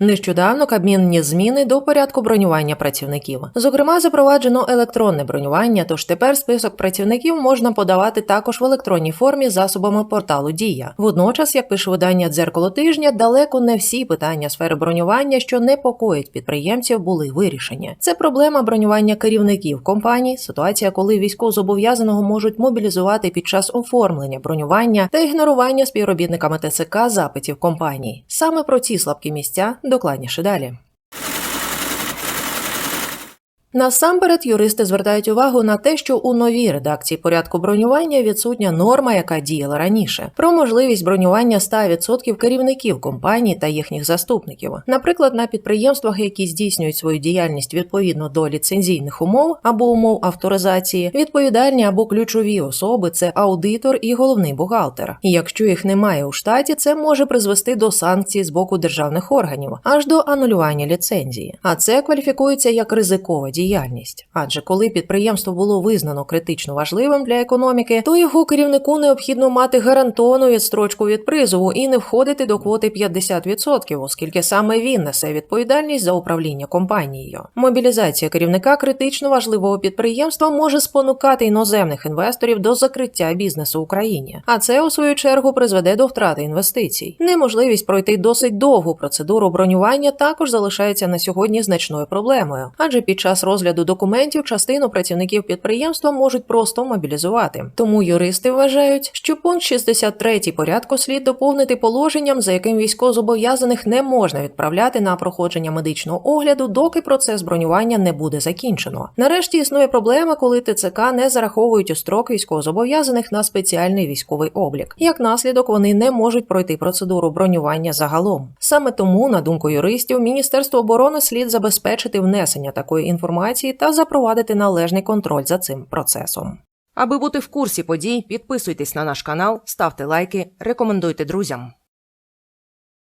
Нещодавно Кабмін вніс зміни до порядку бронювання працівників. Зокрема, запроваджено електронне бронювання, тож тепер список працівників можна подавати також в електронній формі засобами порталу Дія. Водночас, як пише видання дзеркало тижня, далеко не всі питання сфери бронювання, що непокоїть підприємців, були вирішені. Це проблема бронювання керівників компаній, ситуація, коли військовозобов'язаного можуть мобілізувати під час оформлення бронювання та ігнорування співробітниками ТЦК запитів компаній. Саме про ці слабкі місця докладніше далі. Насамперед юристи звертають увагу на те, що у новій редакції порядку бронювання відсутня норма, яка діяла раніше, про можливість бронювання 100% керівників компаній та їхніх заступників. Наприклад, на підприємствах, які здійснюють свою діяльність відповідно до ліцензійних умов або умов авторизації, відповідальні або ключові особи це аудитор і головний бухгалтер. І якщо їх немає у штаті, це може призвести до санкцій з боку державних органів аж до анулювання ліцензії. А це кваліфікується як ризикова діяльність. Адже коли підприємство було визнано критично важливим для економіки, то його керівнику необхідно мати гарантовану відстрочку від призову і не входити до квоти 50%, оскільки саме він несе відповідальність за управління компанією. Мобілізація керівника критично важливого підприємства може спонукати іноземних інвесторів до закриття бізнесу в Україні, а це у свою чергу призведе до втрати інвестицій. Неможливість пройти досить довгу процедуру бронювання також залишається на сьогодні значною проблемою, адже під час розгляду документів частину працівників підприємства можуть просто мобілізувати. Тому юристи вважають, що пункт 63 порядку слід доповнити положенням, за яким військовозобов'язаних не можна відправляти на проходження медичного огляду, доки процес бронювання не буде закінчено. Нарешті існує проблема, коли ТЦК не зараховують у строк військовозобов'язаних на спеціальний військовий облік. Як наслідок, вони не можуть пройти процедуру бронювання загалом. Саме тому, на думку юристів, Міністерство оборони слід забезпечити внесення такої інформації та запровадити належний контроль за цим процесом. Аби бути в курсі подій, підписуйтесь на наш канал, ставте лайки, рекомендуйте друзям.